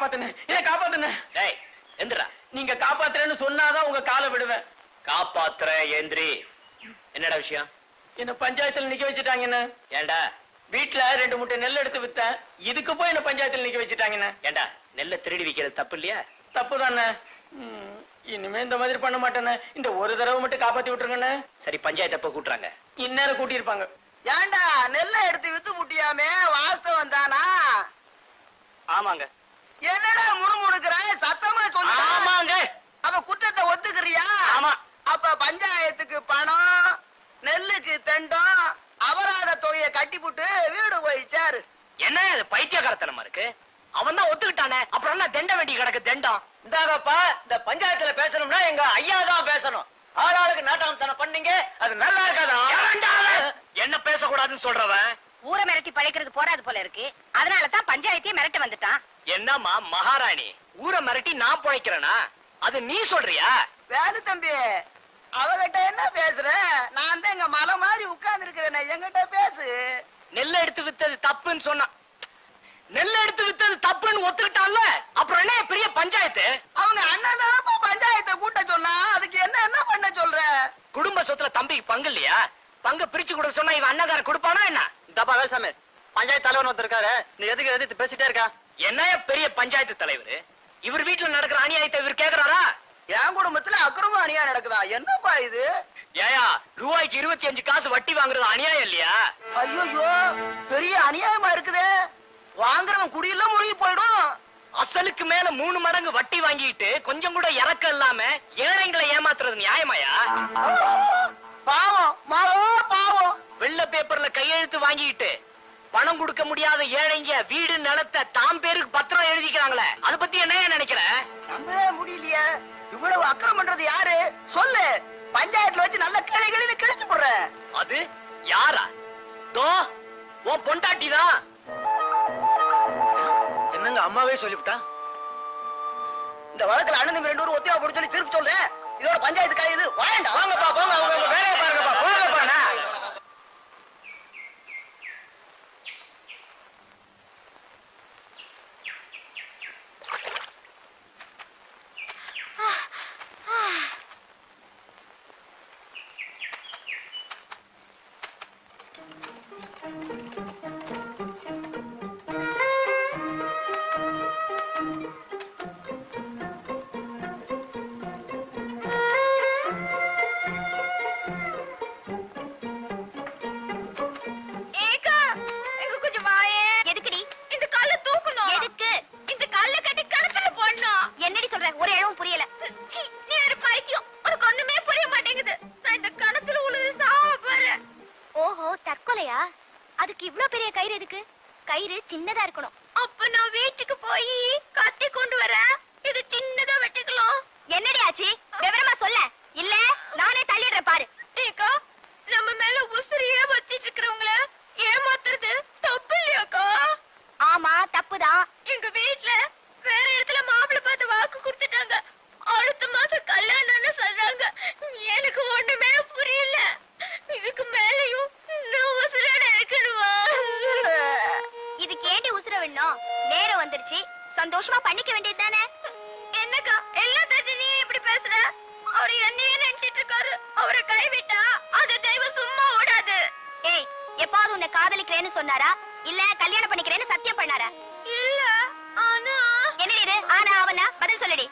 காப்பாத்துன என்ன காப்பாத்துன டேய் எந்திரா. நீங்க காப்பாத்துறேன்னு சொன்னாதான் உங்க காலை விடுவேன். காப்பாத்துற எந்திரி என்னடா விஷயம்? என்ன பஞ்சாயத்துல நிக்க வச்சுட்டாங்கன்னு ஏன்டா வீட்டுல ரெண்டு மூட்டை நெல் எடுத்து வித்தேன். இதுக்கு போய் என்ன பஞ்சாயத்துல நிக்க வச்சுட்டாங்கன்னு ஏன்டா நெல்ல திருடி விக்கிறது தப்பு இல்லையா? தப்புதானே? ம், இனிமே இந்த மாதிரி பண்ண மாட்டேனே. இந்த ஒரு தடவை மட்டும் காப்பாத்தி விட்டுருங்கண்ணே. சரி பஞ்சாயத்து எப்ப கூட்டுறாங்க? இந்நேரம் கூட்டியிருப்பாங்க. ஏண்டா நெல்லை எடுத்து வித்து முட்டியாமே வாஸ்தவம் தானா ஆமாங்க. என்னடா முணுமுணுக்கிற? சத்தமா ஆமாங்க. அப்ப குற்றத்தை ஒத்துக்கிறியா? ஆமா. அப்ப பஞ்சாயத்துக்கு பணம் நெல்லுக்கு தெண்டம் அபராத தொகையை கட்டிப்புட்டு வீடு போயிச்சாரு என்ன இது பைத்தியக்காரத்தனமா இருக்கு? அவன் தான் ஒத்துக்கிட்டானே. அப்புறம் என்ன தெண்ட வேண்டி கிடக்கு தெண்டம்? இந்தாகப்பா இந்த பஞ்சாயத்துல பேசணும்னா எங்க ஐயா தான் பேசணும். ஆளாளுக்கு நாட்டாமத்தனம் பண்ணீங்க அது நல்லா இருக்காதா? என்ன பேசக்கூடாதுன்னு சொல்றவன்? ஊரை மிரட்டி பழைக்கிறது போறாது போல இருக்கு. அதனால தான் பஞ்சாயத்தையே மிரட்ட வந்துட்டான். என்னம்மா மகாராணி? ஊரை மிரட்டி நான் பிழைக்கிறேனா? அது நீ சொல்றியா? வேலு தம்பி அவகிட்ட என்ன பேசுற? நான் தான் இங்க மலை மாதிரி உட்கார்ந்து இருக்கிறேன் என்கிட்ட பேசு. நெல்ல எடுத்து வித்தது தப்புன்னு சொன்னான் நெல்ல எடுத்து வித்தது தப்புன்னு ஒத்துக்கிட்டான்ல? அப்புறம் என்ன பெரிய பஞ்சாயத்து? அவங்க அண்ணன் தானப்பா பஞ்சாயத்தை கூட்ட சொன்னா அதுக்கு என்ன என்ன பண்ண சொல்ற? குடும்ப சொத்துல தம்பிக்கு பங்கு இல்லையா? பங்கு பிரிச்சு கொடுக்க சொன்னா இவன் அண்ணகாரன் கொடுப்பானா என்ன? தப்பா வேல்சாமி. பஞ்சாயத்து தலைவன் ஒருத்தர் இருக்காரு. நீ எதுக்கு எதிர்த்து பேசிட்டே இருக்கா? என்னைய பெரிய பஞ்சாயத்து தலைவர்? இவர் வீட்டுல நடக்கிற அநியாயத்தை இவர் கேக்குறாரா? என் குடும்பத்துல அக்கிரமம் அநியா நடக்குதா? என்னப்பா இது? ஏயா ரூபாய்க்கு இருபத்தி அஞ்சு காசு வட்டி வாங்குறது அநியாயம் இல்லையா? ஐயோ பெரிய அநியாயமா இருக்குதே. வாங்குறவன் குடியில முழுகி போயிடும். அசலுக்கு மேல மூணு மடங்கு வட்டி வாங்கிட்டு கொஞ்சம் கூட இறக்கம் இல்லாம ஏழைங்களை ஏமாத்துறது நியாயமாயா? பாவம் மாவோ பாவம் வெள்ள பேப்பர்ல கையெழுத்து வாங்கிட்டு பணம் கொடுக்க முடியாத ஏழைங்க வீடு நிலத்தை தாம் பேருக்கு பத்திரம் எழுதிக்கிறாங்களே. அத பத்தி என்ன நினைக்கிற? நம்பவே முடியலையே. இவ்வளவு அக்கிரம் பண்றது யாரு? சொல்லு. பஞ்சாயத்துல வச்சு நல்ல கிளை கிளை கிழிச்சு போடுறேன் அது யாரா? தோ உன் பொண்டாட்டி தான். என்னங்க அம்மாவே சொல்லிவிட்டா? இந்த வழக்குல அண்ணன் ரெண்டு பேரும் ஒத்தியா சொல்லி திருப்பி சொல்றேன் இதோட பஞ்சாயத்து காயுது வாங்கடா வாங்கப்பா போங்க அவங்க வேலையை பாருங்கப்பா போங்கப்பா கயிறு சின்னதா இருக்கணும். அப்ப நான் வீட்டுக்கு போய் கத்தி கொண்டு வரேன். இது சின்னதா வெட்டிக்கலாம். என்னடி ஆச்சு? விவரமா சொல்ல. இல்ல நானே தள்ளிடுறேன் பாரு. ஏக்கா நம்ம மேல உசிரியே வச்சிட்டு இருக்கிறவங்கள ஏமாத்துறது தப்பு இல்லையாக்கா? ஆமா தப்புதான். எங்க வீட்ல வேற இடத்துல மாப்பிள்ளை பார்த்து வாக்கு கொடுத்துட்டாங்க. அடுத்த மாசம் கல்யாணம்னு சொல்றாங்க. எனக்கு ஒண்ணுமே சந்தோஷமா பண்ணிக்க வேண்டியது தானே? என்னக்கா எல்லா நீ இப்படி பேசுற? அவர் என்னையே நினைச்சிட்டு இருக்காரு. அவரை கைவிட்டா அது தெய்வம் சும்மா ஓடாது. ஏய் எப்பாவது உன்னை காதலிக்கிறேன்னு சொன்னாரா? இல்ல கல்யாணம் பண்ணிக்கிறேன்னு சத்தியம் பண்ணாரா? இல்ல ஆனா என்னடி இது? ஆனா அவனா? பதில் சொல்லுடி.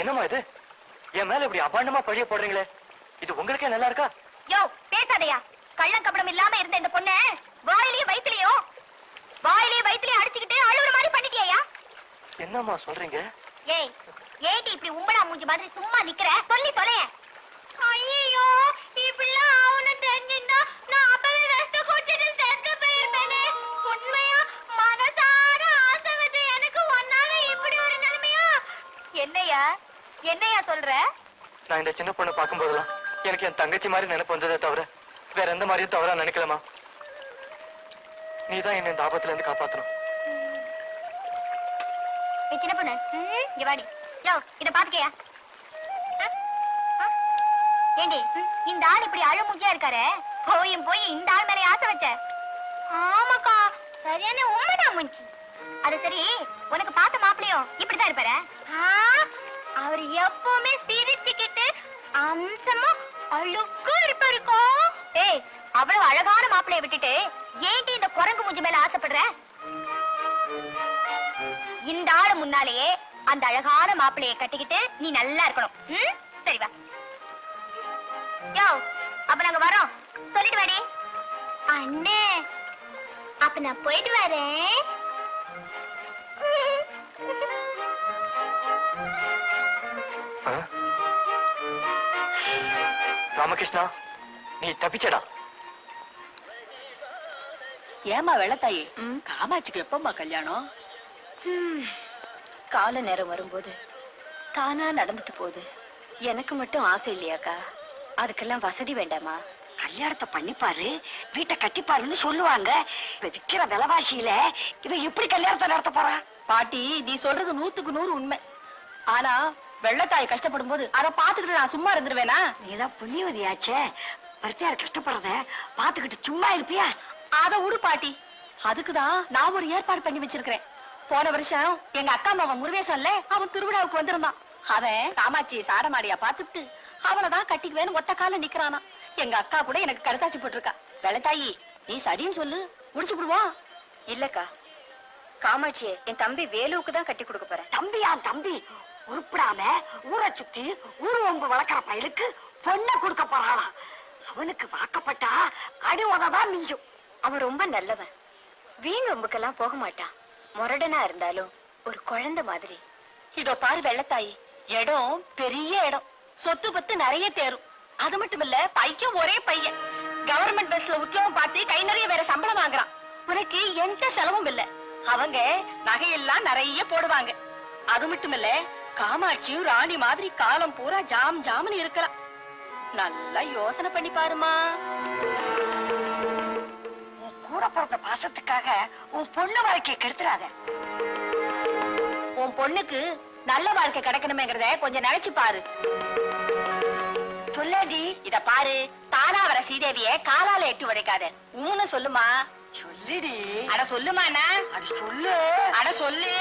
என்னம்மா இது? என் மேல இப்படி அபாண்டமா பழிய போடுறீங்களே? இது உங்களுக்கே நல்லா இருக்கா? யோ பேசாதையா. கள்ளம் கபடம் இல்லாம இருந்த இந்த பொண்ணு வாயிலேயே வயித்துலயோ வாயிலேயே வயித்துலயே அடிச்சுக்கிட்டு அழுவுற மாதிரி பண்ணிட்டியா என்னம்மா சொல்றீங்க? ஏய் ஏடி இப்படி உம்படா மூஞ்சி மாதிரி சும்மா நிக்கிற? சொல்லி தொலைய. ஐயோ இப்படிலாம் அவன தெரிஞ்சிருந்தா நான் அப்பவே வெஸ்ட் கூட்டிட்டு செத்து போயிருப்பேனே. உண்மையா மனசார ஆசை வச்சு எனக்கு ஒன்னால இப்படி ஒரு நிலைமையா? என்னையா என்னையா சொல்ற? நான் இந்த சின்ன பொண்ணை பார்க்கும்போதெல்லாம் எனக்கு என் தங்கச்சி மாதிரி நினைப்பு வந்ததே தவிர வேற எந்த மாதிரியும் தவறா நினைக்கலமா நீதான் என்ன இந்த ஆபத்துல இருந்து காப்பாத்தணும். சின்ன பொண்ணு. இங்க வாடி. யோ இத பாத்துக்கையா? ஏண்டி இந்த ஆள் இப்படி அழுமூச்சியா இருக்காரு? போயும் போய் இந்த ஆள் மேல ஆசை வச்ச. ஆமாக்கா சரியான உண்மைதான் முஞ்சி. அது சரி உனக்கு பார்த்த மாப்பிளையும் இப்படிதான் இருப்பாரு? எப்பவுமே சிரிச்சுக்கிட்டு அம்சமா அழுக்கா இருப்பாருக்கா. ஏய் அவ்வளவு அழகான மாப்பிளைய விட்டுட்டு ஏன்டி இந்த குரங்கு மூஞ்சி மேல ஆசைப்படுற? இந்த ஆளு முன்னாலேயே அந்த அழகான மாப்பிளைய கட்டிக்கிட்டு நீ நல்லா இருக்கணும். ம்? சரி வா. யோ அப்ப நாங்க வரோம். சொல்லிட்டு வாடி. அண்ணே அப்ப நான் போயிட்டு வரேன். ராமகிருஷ்ணா நீ தப்பிச்சடா. ஏமா வெள்ளத்தாயி? காமாட்சிக்கு எப்பம்மா கல்யாணம்? ம், கால நேரம் வரும்போது தானா நடந்துட்டு போகுது. எனக்கு மட்டும் ஆசை இல்லையாக்கா? அதுக்கெல்லாம் வசதி வேண்டாமா? கல்யாணத்தை பண்ணிப்பாரு வீட்டை கட்டிப்பாருன்னு சொல்லுவாங்க. இப்ப விக்கிற விலைவாசியில இவன் எப்படி கல்யாணத்தை நடத்த போறா பாட்டி நீ சொல்றது நூத்துக்கு நூறு உண்மை. ஆனா வெள்ளத்தாய் கஷ்டப்படும் போது அதை பாத்துக்கிட்டு நான் சும்மா இருந்துருவேனா? நீதான் புண்ணியவதியாச்சே? பருத்தியார் கஷ்டப்படுறத பாத்துக்கிட்டு சும்மா இருப்பியா? அத விடு பாட்டி. அதுக்குதான் நான் ஒரு ஏற்பாடு பண்ணி வச்சிருக்கிறேன். போன வருஷம் எங்க அக்கா மாவன் முருகேசன்ல அவன் திருவிழாவுக்கு வந்திருந்தான். அவன் காமாட்சி சாரமாடியா பாத்துட்டு அவளதான் கட்டிக்குவேன்னு ஒத்த கால நிக்கிறானா. எங்க அக்கா கூட எனக்கு கருத்தாச்சி போட்டிருக்கா. வெள்ளத்தாயி நீ சரின்னு சொல்லு முடிச்சு விடுவோம் இல்லக்கா காமாட்சியை என் தம்பி வேலுவுக்கு தான் கட்டி கொடுக்க போறேன். தம்பியா தம்பி? உருப்பிடாம ஊரை சுத்தி ஊரு ஒம்பு வளர்க்குற பயலுக்கு பொண்ணை கொடுக்க போறாளாம். அவனுக்கு வாக்கப்பட்டா அடி உததான் மிஞ்சும். அவன் ரொம்ப நல்லவன். வீண் ஒம்புக்கெல்லாம் போக மாட்டான். முரடனா இருந்தாலும் ஒரு குழந்தை மாதிரி. இதோ பாரு வெள்ளத்தாயி. இடம் பெரிய இடம். சொத்து பத்து நிறைய தேரும். அது மட்டும் இல்ல பையன் ஒரே பையன். கவர்மெண்ட் பஸ்ல உத்தியோகம் பார்த்து கை நிறைய வேற சம்பளம் வாங்குறான். உனக்கு எந்த செலவும் இல்ல. அவங்க நகையெல்லாம் நிறைய போடுவாங்க. அது மட்டும் இல்ல காமாட்சியும் ராணி மாதிரி காலம் பூரா ஜாம் ஜாம்னு இருக்கலாம் நல்லா யோசனை பண்ணி பாருமா. உன் கூட பிறந்த பாசத்துக்காக உன் பொண்ணு வாழ்க்கையை கெடுத்துறாத. உன் பொண்ணுக்கு நல்ல வாழ்க்கை கிடைக்கணுமேங்கிறத கொஞ்சம் நினைச்சு பாரு. சொல்லாடி. இத பாரு. தானா வர ஸ்ரீதேவிய காலால எட்டு உதைக்காத. உம்முன்னு சொல்லுமா. சொல்லுடி. அட சொல்லுமா அண்ணா. அது சொல்லு. அட சொல்லு.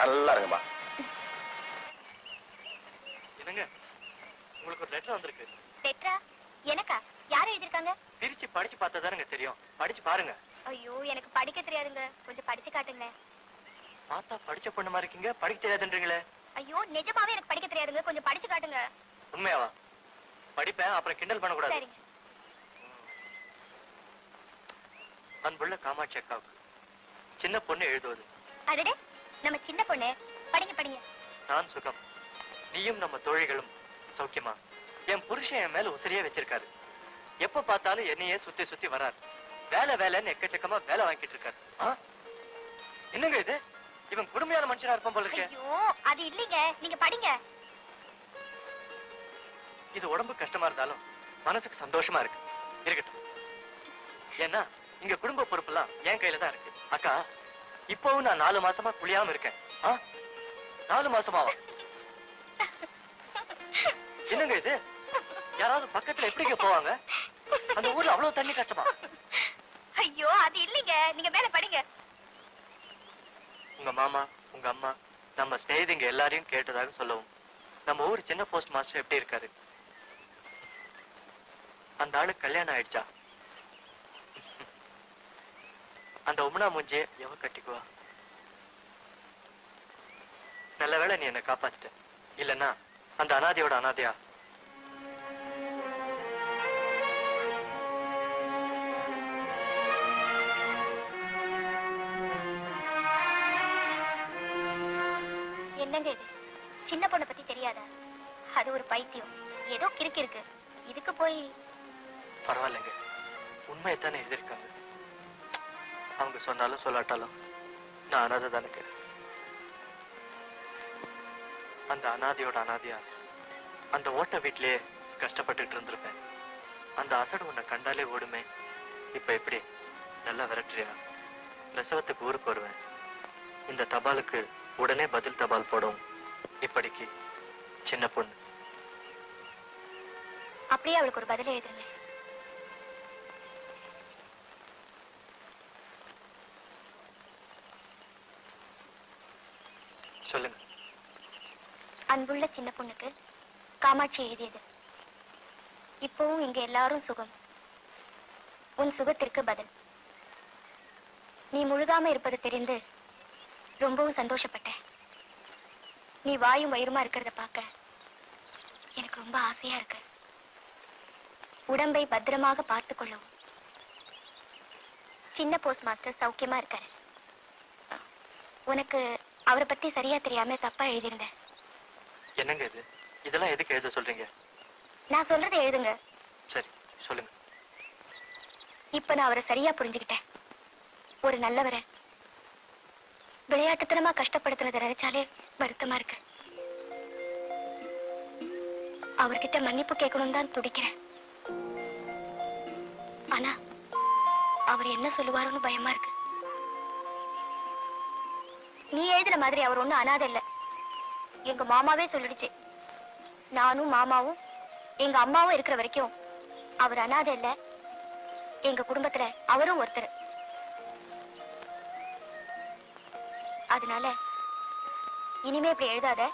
நல்லா இருங்கம்மா என்னங்க? உங்களுக்கு ஒரு லெட்டர் வந்திருக்கு. பெட்ரா எனக்கா? யார் எழுதிருக்காங்க பிரிச்சு படிச்சு பார்த்தா தானுங்க தெரியும். படிச்சு பாருங்க. ஐயோ எனக்கு படிக்க தெரியாதுங்க. கொஞ்சம் படிச்சு காட்டுங்க பார்த்தா படிச்ச பொண்ணு மாதிரி இருக்கீங்க படிக்க தெரியாதுன்றீங்களே. ஐயோ நிஜமாவே எனக்கு படிக்க தெரியாதுங்க. கொஞ்சம் படிச்சு காட்டுங்க. உண்மையாவா? படிப்பேன் அப்புறம் கிண்டல் பண்ணக்கூடாது. சரிங்க. அன்புள்ள காமாட்சி அக்காவுக்கு சின்ன பொண்ணு எழுதுவது. அடடே! நம்ம சின்ன பொண்ணு. படிங்க படிங்க. நான் சுகம். நீயும் நம்ம தோழிகளும் சௌக்கியமா? என் புருஷன் என் மேல உசிரியே வச்சிருக்காரு. எப்ப பார்த்தாலும் என்னையே சுத்தி சுத்தி வராரு. வேலை வேலைன்னு எக்கச்சக்கமா வேலை வாங்கிட்டு இருக்காரு? என்னங்க இது? இவன் கொடுமையான மனுஷனா இருப்பான் போல இருக்கே. அது இல்லைங்க. நீங்க படிங்க. இது உடம்பு கஷ்டமா இருந்தாலும் மனசுக்கு சந்தோஷமா இருக்கு. இருக்கட்டும். ஏன்னா இங்க குடும்ப பொறுப்பெல்லாம் என் கையில தான் இருக்கு. அக்கா இப்பவும் நான் நாலு மாசமா குளியாம இருக்கேன்? நாலு மாசமாவா? என்னங்க இது? யாராவது பக்கத்துல எப்படிங்க போவாங்க? அந்த ஊர்ல அவ்வளவு தண்ணி கஷ்டமா? ஐயோ அது இல்லைங்க. நீங்க மேல படிங்க. உங்க மாமா உங்க அம்மா நம்ம ஸ்நேகிதிங்க எல்லாரையும் கேட்டதாக சொல்லவும். நம்ம ஊர் சின்ன போஸ்ட் மாஸ்டர் எப்படி இருக்காரு? அந்த ஆளுக்கு கல்யாணம் ஆயிடுச்சா? அந்த உமனா மூஞ்சிய எவ கட்டிக்குவா? நல்ல வேளை நீ என்ன காப்பாத்திட்ட. இல்லன்னா அந்த அனாதையோட அனாதையா? என்னங்க இது? சின்ன பொண்ணை பத்தி தெரியாதா? அது ஒரு பைத்தியம். ஏதோ கிறுக்கு இருக்கு. இதுக்கு போய் பரவாயில்லைங்க. உண்மையைத்தானே எதிர்க்காங்க. அவங்க சொன்னாலும் சொல்லாட்டாலும் நான் அனாதை தானுங்க அந்த அனாதையோட அனாதையா அந்த ஓட்ட வீட்டிலேயே கஷ்டப்பட்டுட்டு இருந்திருப்பேன். அந்த அசடு உன்னை கண்டாலே ஓடுமே. இப்ப எப்படி? நல்லா விரட்டுறியா? பிரசவத்துக்கு ஊருக்கு வருவேன். இந்த தபாலுக்கு உடனே பதில் தபால் போடும். இப்படிக்கு சின்ன பொண்ணு. அப்படியே அவளுக்கு ஒரு பதில் எழுதுங்க சொல்லுங்க. அன்புள்ள சின்ன பொண்ணுக்கு காமாட்சி எழுதியது. இப்பவும் இங்க எல்லாரும் சுகம். உன் சுகத்திற்கு பதில். நீ முழுகாம இருப்பது தெரிந்து ரொம்பவும் சந்தோஷப்பட்டேன். நீ வாயும் வயிறுமா இருக்கிறத பார்க்க எனக்கு ரொம்ப ஆசையா இருக்கு. உடம்பை பத்திரமாக பார்த்து கொள்ளவும். சின்ன போஸ்ட் மாஸ்டர் சௌக்கியமா இருக்காரு. உனக்கு அவரை பத்தி சரியா தெரியாம தப்பா எழுதியிருந்தேன். என்னங்க இது? இதெல்லாம் எதுக்கு எழுத சொல்றீங்க? நான் சொல்றதை எழுதுங்க. சரி சொல்லுங்க. இப்ப நான் அவரை சரியா புரிஞ்சுக்கிட்டேன். ஒரு நல்லவரை. விளையாட்டுத்தனமா கஷ்டப்படுத்துறத நினைச்சாலே வருத்தமா இருக்கு. அவர்கிட்ட மன்னிப்பு கேட்கணும் தான் துடிக்கிறேன். ஆனா அவர் என்ன சொல்லுவாரோன்னு பயமா இருக்கு. நீ எழுதுன மாதிரி அவர் ஒண்ணும் அனாதை இல்ல. எங்க மாமாவே சொல்லிடுச்சு. நானும் மாமாவும் எங்க அம்மாவும் இருக்கிற வரைக்கும் அவர் அனாதை இல்ல. எங்க குடும்பத்துல அவரும் ஒருத்தர். அதனால இனிமே இப்படி எழுதாத.